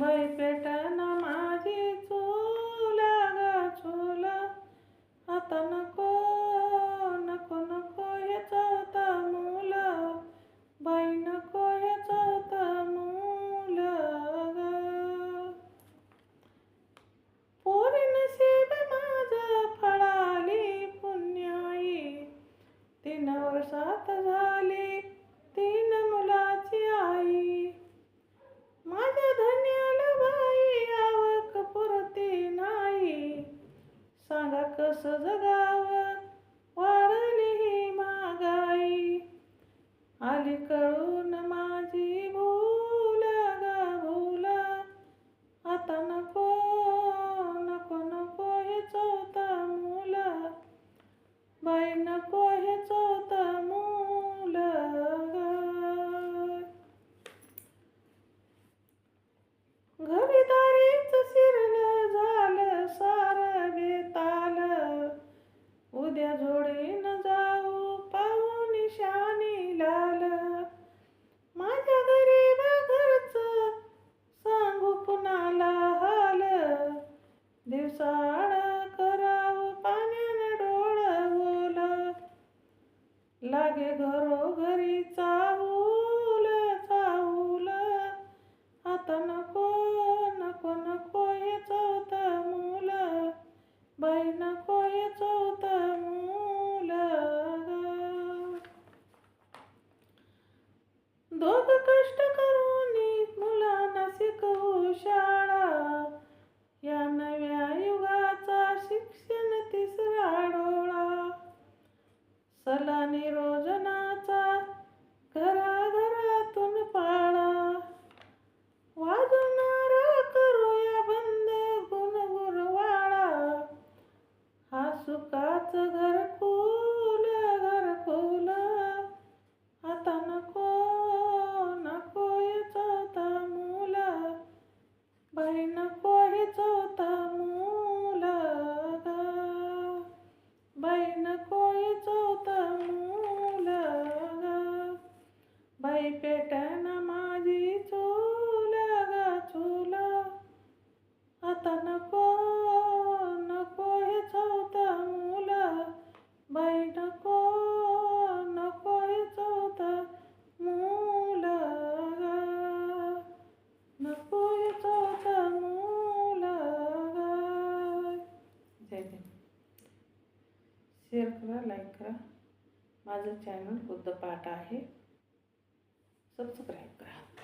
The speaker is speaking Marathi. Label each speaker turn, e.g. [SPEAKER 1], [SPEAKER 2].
[SPEAKER 1] बाई पेटना माझी चुला ग चुला. आता नको नको नको हे चौथा मूल. बाई नको हे चौथा मूल ग. पोरी नशीब माझं फळाली पुण्याई. तीन वर्षात झाली तीन मुलाची आई. माझ्या कसं जगावं वाढली ही महागाई. आली कळून माझी भूल ग भूल. आता नको नको नको हे चौथा मूल. बाई नको हे चौथा मूल. लागे घरो घर सलानी रोजनाचा घराघरातून पाळा वाजवणारा करूया बंद गुणगुरवाळा हा सुखाच घरकुल घरकुल आता नको नको हे चौथा मूल बाई नको हे चौथा मूल ग बाई नको हे चौथा मूल ग बाई पेटना माझी चूल ग चूल आता नको नको हे चौथा मूल बाई नको नको हे चौथा मूल ग नको हे चौथा मूल ग जय जय शेअर करा लाईक करा. माझं चॅनल बुद्ध पाठ आहे सबस्क्राईब करा.